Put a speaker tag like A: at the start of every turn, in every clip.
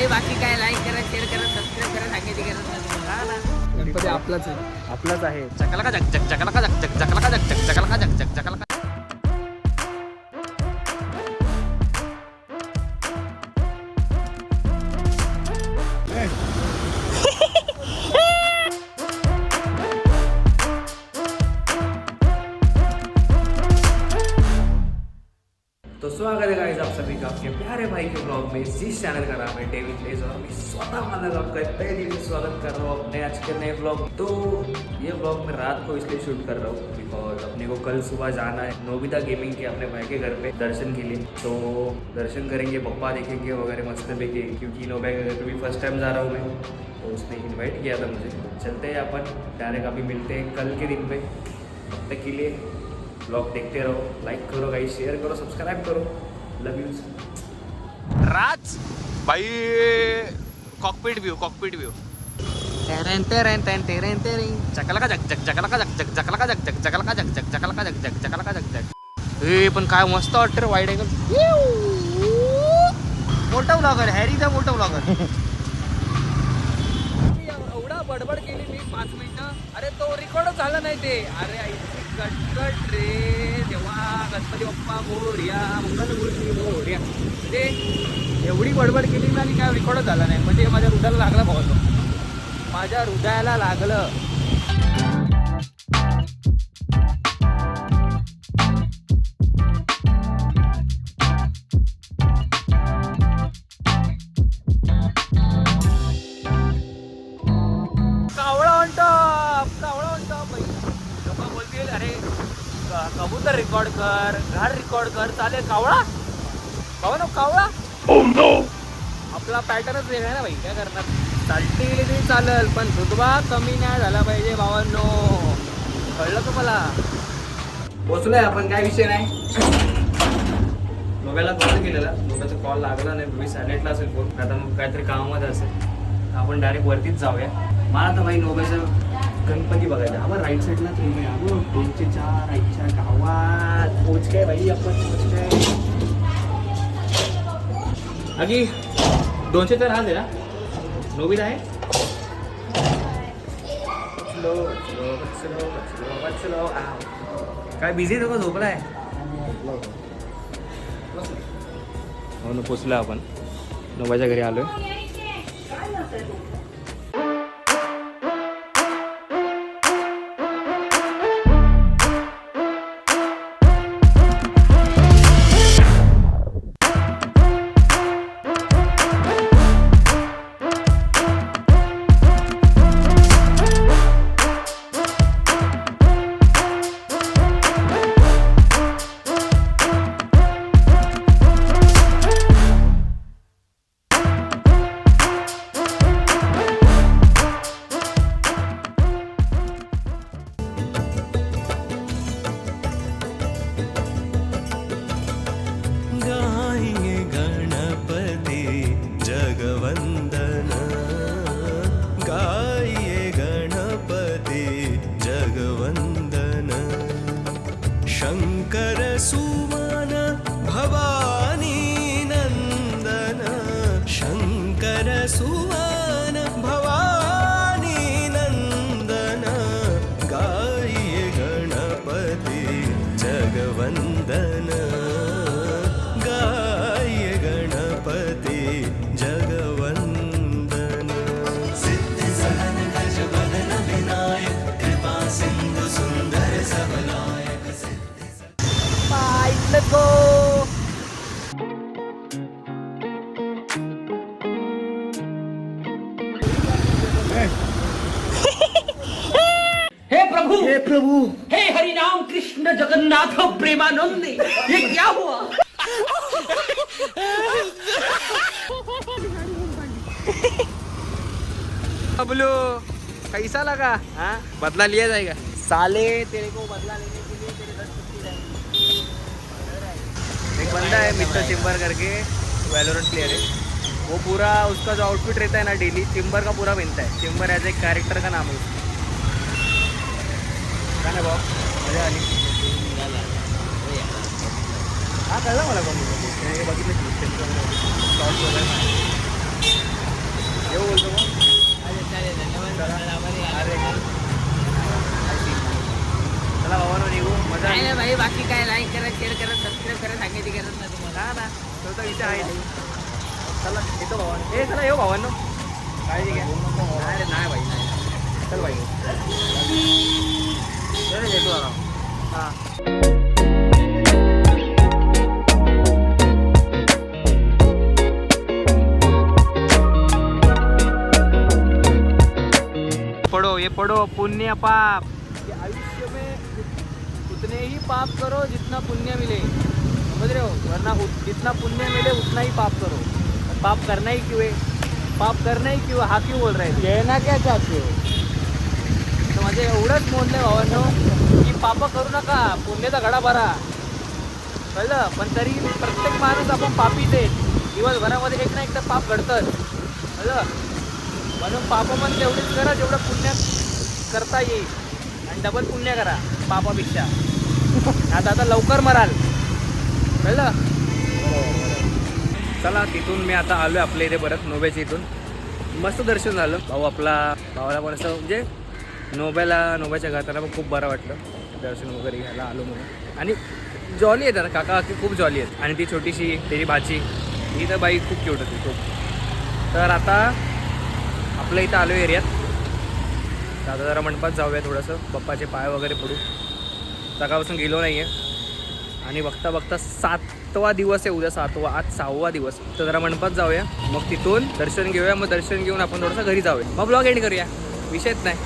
A: भाई बाकी काय लाईक करा शेअर करा सबस्क्राईब करा सांगायची गरज नाही. हा
B: गणपती आपलाच आहे.
C: आपलाच आहे. चकला का जग जग चकला का जग जग चकला का जग जग चकला का जग जग चकला का
D: सभी का आपके प्यारे भाई के ब्लॉग में जिस चैनल का नाम है डेविड लेज और मैं स्वतः मतलब आपका दिल से स्वागत कर रहा हूँ अपने आज के नए ब्लॉग तो ये ब्लॉग मैं रात को इसलिए शूट कर रहा हूँ बिकॉज़ अपने को कल सुबह जाना है। नोबिता गेमिंग के अपने भाई के घर पे दर्शन के लिए। तो दर्शन करेंगे, पप्पा देखेंगे वगैरह मस्त पे क्योंकि नोबिया के घर पे भी फ़र्स्ट टाइम जा रहा हूँ मैं। तो उसने इन्वाइट किया था मुझे। चलते हैं अपन। डायरेक्ट अभी मिलते हैं कल के दिन पे। तब तक के लिए ब्लॉग देखते रहो लाइक करो गाइस शेयर करो सब्सक्राइब करो। लव यू
C: राज बाई कॉकपीट व्यू कॉकपीट व्यू तेरेन तेरेन तेन तेरेन तेरेन. चकला का जग जग चकला का जग का जग जग चकला का जग जग चकला का जग जग चकला का जग जग. ए पण काय मस्त वाटतं रे वाईड अँगल मोठा ब्लॉगर हॅरीचा मोठा ब्लॉगर
B: बडबड केली मी पाच मिनिटं. अरे तो रेकॉर्डच झाला नाही ते. अरे आईची कटकट रे. देवा गणपती बाप्पा मोर्या मंगलमूर्ती मोर्या. ते म्हणजे एवढी बडबड केली मी आणि काय रेकॉर्डच झाला नाही. म्हणजे माझ्या हृदयाला लागला भाऊ माझ्या हृदयाला लागलं. कबूतर रेकॉर्ड कर घाड रेकॉर्ड कर. चालेल कावळा? कावळा? नको कावळा आपला पॅटर्नच वेगळा आहे ना भाई काय करणार? चालती गेली तरी चालेल पण दुधवा कमी नाही झाला पाहिजे भावांनो. कळलं तुम्हाला?
D: पोचलोय आपण काय विषय नाही. मोबाईलला कॉल केलेला. मोबाईलचा कॉल लागला नाही मी सायलेंटला असेल फोन आता मग काहीतरी कामामध्ये असेल. आपण डायरेक्ट वरतीच जाऊया. मला तर भाई नोबेचं गणपती बघायला. आपण राईट साईडला तुम्ही अगो दोनशे चार राईटच्या गावात. पोच काय भाई आपण पोच काय अगी दोनशे चार आहे ना? नोबीत आहे? काय बिझी आहे का झोपलाय? हो ना पोचलो आपण. नोबाच्या घरी आलोय.
A: प्रभु हे प्रभु हे हरि राम कृष्ण जगन्नाथ प्रेमानंद ये क्या हुआ?
C: बबलू कैसा लगा? हाँ? बदला लिया जाएगा. साले तेरे को बदला लेने के लिए तेरे दस एक बंदा है मिस्टर चिम्बर करके वैलोरेंट प्लेयर है। वो पूरा उसका जो आउटफिट रहता है ना डेली चिम्बर का पूरा बनता है। चिम्बर एज एक कैरेक्टर का नाम है उसका। काय नाही भाऊ मजा आली. हा कळलं मला कॉमेडी
B: बघितलं शॉर्ट्स वगैरे येऊ बोलतो मग
C: चालेल धन्यवाद
B: चला भावानो निघू मजा नाही ना
C: भाई बाकी काय लाईक करा शेअर करा सबस्क्राईब करा सांगायची गरज नाही तुम्हाला. हा ना? तुमचा विचार आहे.
E: नाही चला येतो भावानो. हे चला येऊ हो भावांनो. काळजी घ्या. अरे नाही भाई नाही. चल भाई पढ़ो ये पढ़ो पुण्य पाप। कि आयुष्य में उतने ही पाप करो जितना पुण्य मिले। समझ रहे हो? वरना जितना पुण्य मिले उतना ही पाप करो। पाप करना ही क्यों है? पाप करना ही क्यों हा? क्यों बोल रहे कहना क्या चाहते हो? माझे एवढंच मोडले भावांनो की पाप करू नका पुण्याचा घडा भरा. कळलं? पण तरी प्रत्येक माणूस आपण पापीच आहे. दिवसभरामध्ये एक ना एक तर पाप घडतंच. कळलं? म्हणून पाप पण तेवढीच करा जेवढं पुण्य करता येईल. आणि डबल पुण्य करा पापापेक्षा. आता आता लवकर मराल. कळलं?
B: चला तिथून मी आता आलो आपल्या इथे परत नोव्याच्या इथून. मस्त दर्शन झालं. भाऊ आपला भावाला पण असं म्हणजे नोब्याला नोब्याच्या घाताला पण खूप बरं वाटलं. दर्शन वगैरे घ्यायला आलो म्हणून. आणि जॉली आहेत ना काका काकी खूप जॉली आहेत. आणि ती छोटीशी त्याची भाची. ही तर बाई खूप क्यूट होती खूप. तर आता आपल्या इथं आलो एरियात. दादा आता जरा मंडपात जाऊया थोडंसं. पप्पाचे पाय वगैरे पडू. सकाळपासून गेलो नाही आहे आणि बघता बघता सातवा दिवस आहे. उद्या सातवा आज सहावा दिवस. तर जरा मंडपात जाऊया. मग तिथून दर्शन घेऊया. मग दर्शन घेऊन आपण थोडंसं घरी जाऊया. मग ब्लॉग एंड करूया. विषयच नाही.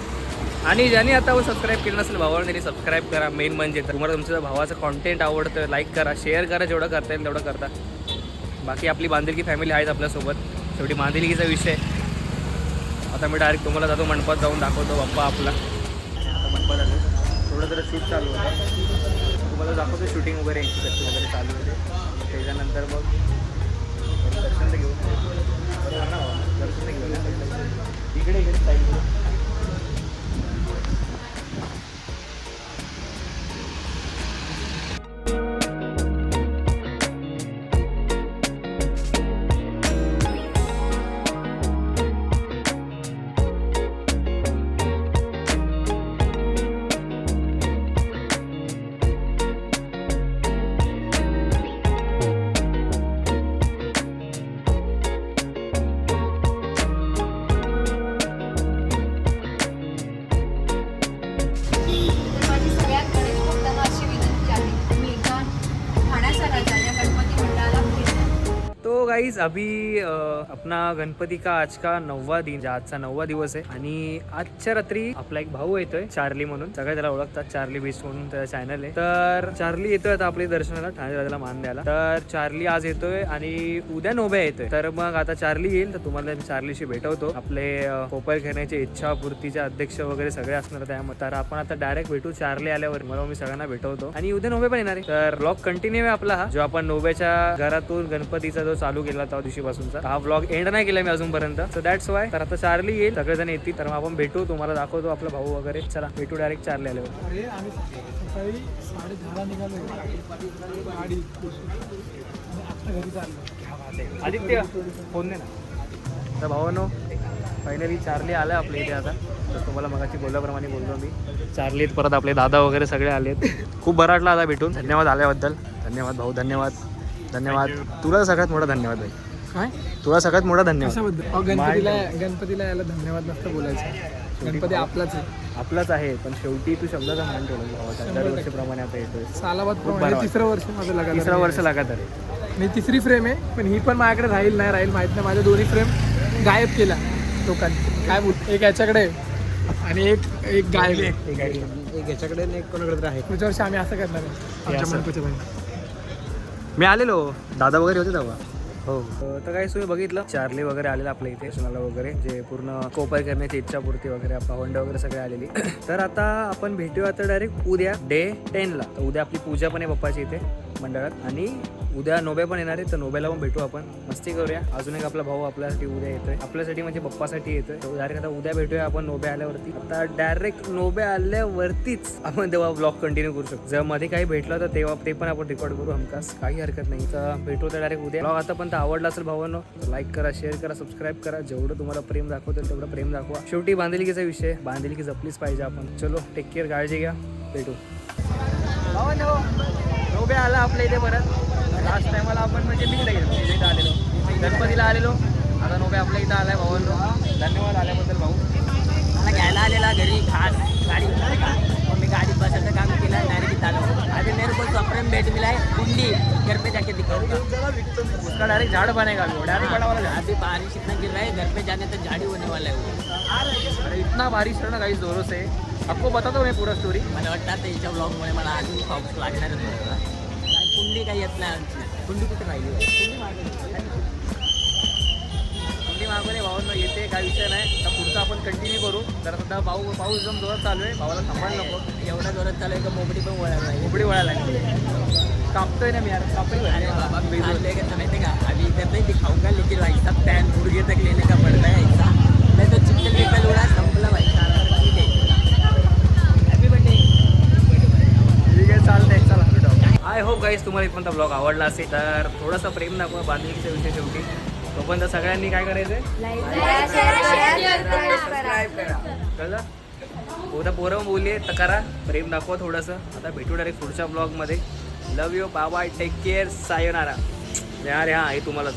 B: आणि ज्यांनी आता सबस्क्राईब केलं नसेल भावाला त्यांनी सबस्क्राईब करा. मेन म्हणजे तर तुम्हाला तुमचं भावाचं कॉन्टेंट आवडतं लाईक करा शेअर करा जेवढं करता येईल तेवढं करता. बाकी आपली बांधिलकी फॅमिली आहेच आपल्यासोबत. शेवटी बांधिलकीचा विषय. आता मी डायरेक्ट तुम्हाला जातो मंडपात जाऊन दाखवतो बाप्पा आपला. आता मंडपात आलो. थोडं जरा शूट चालू होतं. तुम्हाला दाखवतो शूटिंग वगैरे यांची कशी वगैरे चालू होते. त्याच्यानंतर मग दर्शन तर घेऊ दर्शन तर घेऊ इकडे इकडे गाईज अभी अपना गणपती का आज का नववा दिन आजचा नववा दिवस आहे. आणि आजच्या रात्री आपला एक भाऊ येतोय चार्ली म्हणून. सगळे त्याला ओळखतात चार्ली बीच म्हणून त्याचा चॅनल आहे. तर चार्ली येतोय आता आपल्या दर्शनाला ठाणे राजाला मान द्यायला. तर चार्ली आज येतोय आणि उद्या नोब्या येतोय. तर मग आता चार्ली येईल तर तुम्हाला चार्लीशी भेटवतो. आपले अ, पोपळ खेळण्याचे इच्छा पूर्तीचे अध्यक्ष वगैरे सगळे असणार त्यामध्ये. तर आपण आता डायरेक्ट भेटू चार्ली आल्यावर. मला मी सगळ्यांना भेटवतो. आणि उद्या नोबे पण येणार आहे. तर ब्लॉग कंटिन्यू आहे आपला हा. जो आपण नोब्याच्या घरातून गणपतीचा जो चालू केला त्या दिवशीपासूनचा. हा ब्लॉग एंड नाही केला मी अजूनपर्यंत. सो दॅट्स वाय तर आता चार्ली येईल सगळेजण येतील तर मग आपण भेटू तुम्हाला दाखवतो आपला भाऊ वगैरे. चला भेटू डायरेक्ट चार्ली आल्यावर.
F: चाललो
B: आदित्य फोन दे ना. तर भावानो फायनली चार्ली आला आपल्या इथे आता. तर तुम्हाला मगाशी बोलल्याप्रमाणे बोललो मी. चार्लीत परत आपले दादा वगैरे सगळे आलेत. खूप बरं वाटलं आता भेटून. धन्यवाद आल्याबद्दल. धन्यवाद भाऊ धन्यवाद. धन्यवाद. तुला सगळ्यात मोठा धन्यवाद भाई.
F: काय?
B: तुला सगळ्यात मोठा धन्यवाद.
F: अहो, गणपतीला गणपतीला यायला धन्यवाद नसतं बोलायचं. गणपती आपलाच आहे.
B: आपलाच आहे पण शेवटी तू शब्दाचा मान ठेवला. भावाचा आता येतोय.
F: सालाबाद प्रमाणे. तिसरं वर्ष माझं लगातार
B: तिसरा वर्ष
F: आहे.
B: लागत आहे.
F: मी तिसरी फ्रेम आहे पण ही पण माझ्याकडे राहील नाही राहील माहीत नाही. माझ्या दोन्ही फ्रेम गायब केला लोकांनी. काय बोल एक याच्याकडे आहे आणि एक एक गायब. आहे
B: एक याच्याकडे एक कोणाकडे तर आहे
F: पुढच्या वर्षी आम्ही असं करणार आहे. आमच्या
B: असं.
F: मनपूच्या बाहेर.
B: मी आलेलो. दादा वगैरे होते तेव्हा. हो. तर काही तुम्ही बघितलं चार्ली वगैरे आलेला आपल्या इथे सणाला वगैरे जे पूर्ण कोपर करण्याची इच्छापूर्ती वगैरे भावंड वगैरे सगळे आलेली. तर आता आपण भेटूया आता डायरेक्ट उद्या डे टेनला तर उद्या आपली पूजा पण आहे पप्पाची इथे मंडळात. आणि उद्या नोबे पण येणार आहे तर नोब्याला पण भेटू आपण. मस्ती करूया. अजून एक आपला भाऊ आपल्यासाठी उद्या येतोय. आपल्यासाठी म्हणजे पप्पासाठी येतोय. तर डायरेक्ट आता उद्या भेटूया आपण नोबे आल्यावरती. आता डायरेक्ट नोबे आल्यावरतीच आपण तेव्हा ब्लॉग कंटिन्यू करू शकतो. जर मध्ये काही भेटलं तर तेव्हा ते पण आपण रेकॉर्ड करू. हमकास काही हरकत नाही. तर भेटू तर डायरेक्ट उद्या. ब्लॉग आतापर्यंत आवडला असेल भावांनो लाईक करा शेअर करा सबस्क्राईब करा. जेवढं तुम्हाला प्रेम दाखवतील तेवढं प्रेम दाखवा. शेवटी बांधिलकीचा विषय बांधिलकी जपलीच पाहिजे आपण. चलो टेक केअर काळजी घ्या. भेटू. भावांनो नोबे आला आपल्या इथे परत. लास्ट टायमाला आपण म्हणजे मी गेलो इथे आलेलो.
E: गणपतीला आलेलो. आता नोबे आपल्या इथं आलाय भावांनो. धन्यवाद आल्याबद्दल भाऊ.
C: मला घ्यायला आलेला घरी खास गाडी. मग मी गाडीत बसायचं काम केलं डायरेक्ट आलो. अभी मेरे को सप्रेम भेट मिला है कुंडी घर पे जाके दिखाऊंगा
E: उसका डायरेक्ट झाड बनेगा अभी डायरेक्ट बड़ा वाला झाड़
C: अभी बारिश इतना गिर रहा है घर पे जाने तक झाड़ी होने वाला है वो
E: अरे इतना बारिश है ना काही जोरों से आपको बताता मैं पूरा स्टोरी
C: मला वाटतं आता याच्या ब्लॉगमुळे मला अजून पाऊस लागणारच होता काय कुंडी काही येत नाही आमची. कुंडी कुठे राहिली? कुंडी मागवली.
E: कुंडी मागवले भावांना येते काय विषय नाही. तर पुढचं आपण कंटिन्यू करू. तर सध्या पाऊस पाऊस एकदम जोरात चालू आहे. भावाला थांबायला नको.
C: एवढा जोरात चालू आहे का मोबडी पण वळायला लागली.
E: उबडी वळायला लागली. कापतोय ना मी यार कापतोय
C: अरे बाबा मी खाल्ले का माहिती का? अभी इधर नहीं दिखाऊंगा लेकिन भाई साहब पैन गुड़गे तक लेने का पड़ता है ऐसा मैं तो चिकन विकल उड़ा
B: गाईज तुम्हाला इथपर्यंत ब्लॉग आवडला असेल तर थोडासा प्रेम दाखवा बांधिलकीच्या विषय शेवटी. तोपर्यंत सगळ्यांनी काय करायचं कळलं? उद्या पोरं बोलले तर करा. प्रेम दाखवा थोडंसं. आता भेटू डायरेक्ट पुढच्या ब्लॉगमध्ये love you bye take care sayonara यार हा हे तुम्हालाच.